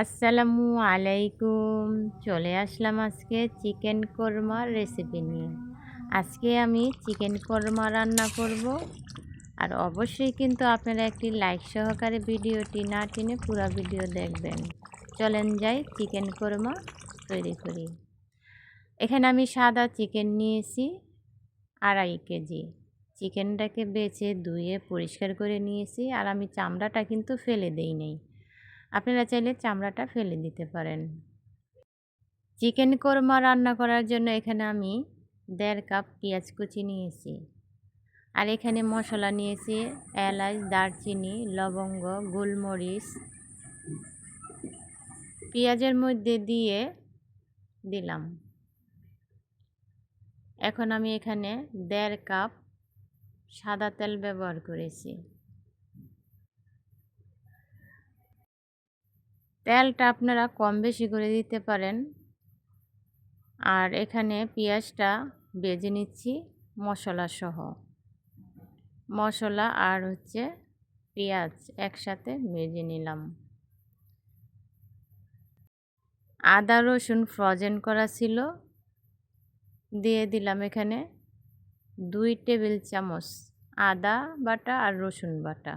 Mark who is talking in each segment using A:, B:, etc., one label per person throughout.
A: আসসালামু আলাইকুম। চলে আসলাম আজকে চিকেন কোরমার রেসিপি নিয়ে। আজকে আমি চিকেন কোরমা রান্না করব। আর অবশ্যই কিন্তু আপনারা একটি লাইক সহকারে ভিডিওটি না টেনে পুরো ভিডিও দেখবেন। চলেন যাই চিকেন কোরমা তৈরি করি। এখানে আমি সাদা চিকেন নিয়েছি, আড়াই কেজি। চিকেনটাকে বেছে ধুয়ে পরিষ্কার করে নিয়েছি। আর আমি চামড়াটা কিন্তু ফেলে দেই নাই। আপনারা চাইলে চামড়াটা ফেলে দিতে পারেন। চিকেন কোরমা রান্না করার জন্য এখানে আমি দেড় কাপ পেঁয়াজ কুচি নিয়েছি। আর এখানে মশলা নিয়েছি এলাচ, দারচিনি, লবঙ্গ, গোলমরিচ। পেঁয়াজের মধ্যে দিয়ে দিলাম। এখন আমি এখানে দেড় কাপ সাদা তেল ব্যবহার করেছি। তেলটা আপনারা কম বেশি করে দিতে পারেন। আর এখানে পেঁয়াজটা বেজে নিচ্ছি মশলা সহ মশলা আর হচ্ছে পেঁয়াজ একসাথে ভেজে নিলাম। আদা, রসুন ফ্রজেন করা ছিল। দিয়ে দিলাম এখানে দুই টেবিল চামচ আদা বাটা আর রসুন বাটা।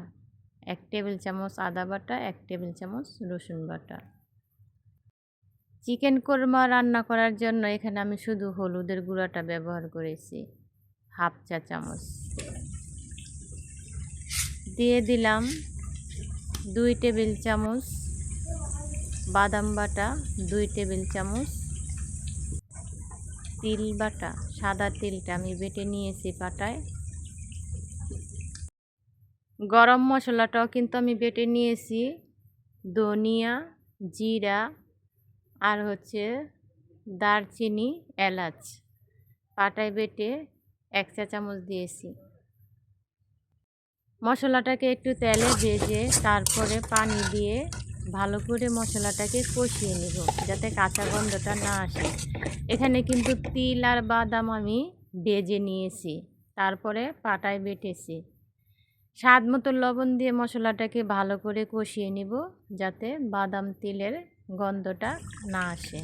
A: এক টেবিল চামচ আদা বাটা, এক টেবিল চামচ রসুন বাটা। চিকেন কোরমা রান্না করার জন্য এখানে আমি শুধু হলুদের গুঁড়াটা ব্যবহার করেছি, হাফ চা চামচ। দিয়ে দিলাম দুই টেবিল চামচ বাদাম বাটা, দুই টেবিল চামচ তিল বাটা। সাদা তিলটা আমি বেটে নিয়েছি পাটায়। গরম মশলাটাও কিন্তু আমি বেটে নিয়েছি। ধনিয়া, জিরা আর হচ্ছে দারচিনি, এলাচ পাটায় বেটে এক চা চামচ দিয়েছি। মশলাটাকে একটু তেলে ভেজে তারপরে পানি দিয়ে ভালো করে মশলাটাকে কষিয়ে নেব যাতে কাঁচা গন্ধটা না আসে। এখানে কিন্তু তিল আর বাদাম আমি বেজে নিয়েছি। তারপরে পাটায় বেটেছি। স্বাদ মতো লবণ দিয়ে মশলাটাকে ভালো করে কষিয়ে নিব, যাতে বাদাম তিলের গন্ধটা না আসে।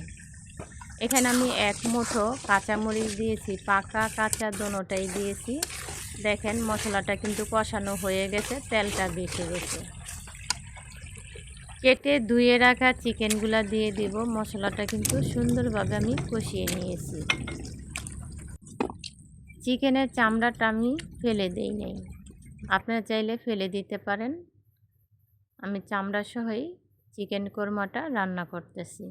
A: এখানে আমি এক মুঠো কাঁচামরিচ দিয়েছি, পাকা কাঁচা দোনোটাই দিয়েছি। দেখেন মশলাটা কিন্তু কষানো হয়ে গেছে, তেলটা বেঁচে গেছে। কেটে ধুয়ে রাখা চিকেনগুলা দিয়ে দিব, মশলাটা কিন্তু সুন্দরভাবে আমি কষিয়ে নিয়েছি। চিকেনের চামড়াটা আমি ফেলে দেই নাই। আপনারা চাইলে ফেলে দিতে পারেন। আমি চামড়া সহই চিকেন কোরমাটা রান্না করতেছি।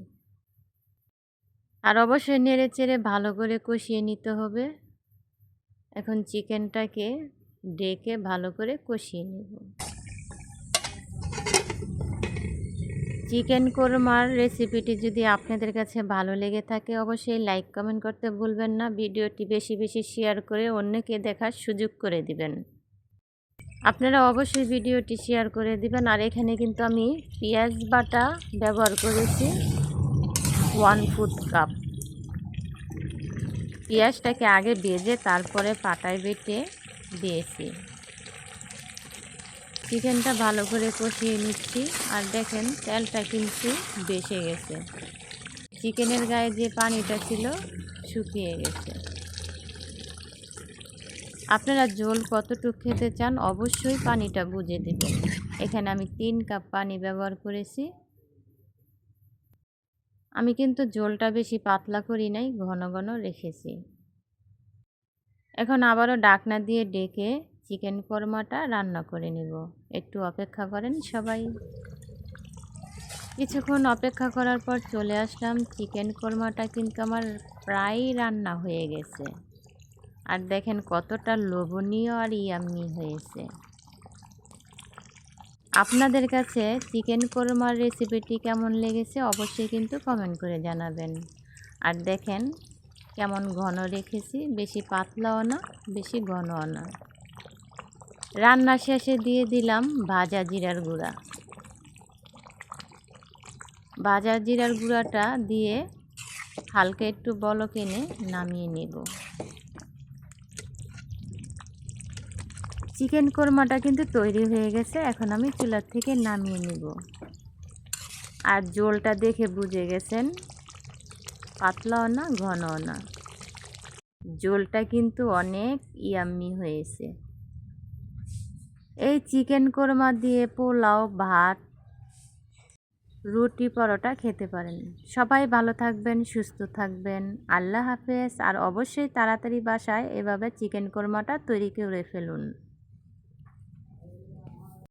A: আর অবশ্যই নেড়ে চেড়ে ভালো করে কষিয়ে নিতে হবে। এখন চিকেনটাকে ডেকে ভালো করে কষিয়ে নেব। চিকেন কোরমার রেসিপিটি যদি আপনাদের কাছে ভালো লেগে থাকে, অবশ্যই লাইক, কমেন্ট করতে ভুলবেন না। ভিডিওটি বেশি বেশি শেয়ার করে অন্যকে দেখার সুযোগ করে দিবেন। আপনারা অবশ্যই ভিডিওটি শেয়ার করে দিবেন। আর এখানে কিন্তু আমি পেঁয়াজ বাটা ব্যবহার করেছি। ওয়ান ফুট কাপ পেঁয়াজটাকে আগে ভেজে তারপরে পাটায় বেটে দিয়েছি। চিকেনটা ভালো করে কষিয়ে নিচ্ছি। আর দেখেন, তেলটা কিন্তু বেসে গেছে। চিকেনের গায়ে যে পানিটা ছিল, শুকিয়ে গেছে। আপনারা জল কতটুকু খেতে চান অবশ্যই পানিটা বুঝে দেবেন। এখানে আমি তিন কাপ পানি ব্যবহার করেছি। আমি কিন্তু জলটা বেশি পাতলা করি নাই, ঘন ঘন রেখেছি। এখন আবারও ডাকনা দিয়ে ডেকে চিকেন কর্মাটা রান্না করে নেব। একটু অপেক্ষা করেন সবাই। কিছুক্ষণ অপেক্ষা করার পর চলে আসলাম। চিকেন কোরমাটা কিন্তু আমার প্রায় রান্না হয়ে গেছে। আর দেখেন কতটা লোভনীয় আর ইয়াম্মি হয়েছে। আপনাদের কাছে চিকেন কোরমার রেসিপিটি কেমন লেগেছে অবশ্যই কিন্তু কমেন্ট করে জানাবেন। আর দেখেন কেমন ঘন রেখেছি, বেশি পাতলাও না, বেশি ঘনও না। রান্না শেষে দিয়ে দিলাম ভাজা জিরার গুঁড়া। ভাজা জিরার গুঁড়াটা দিয়ে হালকা একটু বলক এনে নামিয়ে নেব। চিকেন কোরমাটা কিন্তু তৈরি হয়ে গেছে। এখন আমি চুলার থেকে নামিয়ে নেব। আর জোলটা দেখে বুঝে গেছেন, পাতলাও না, ঘনও না। জোলটা কিন্তু অনেক ইয়াম্মি হয়েছে। এই চিকেন কোরমা দিয়ে পোলাও, ভাত, রুটি, পরোটা খেতে পারেন। সবাই ভালো থাকবেন, সুস্থ থাকবেন। আল্লাহ হাফেজ। আর অবশ্যই তাড়াতাড়ি বাসায় এভাবে চিকেন কোরমাটা তৈরি করে ফেলুন।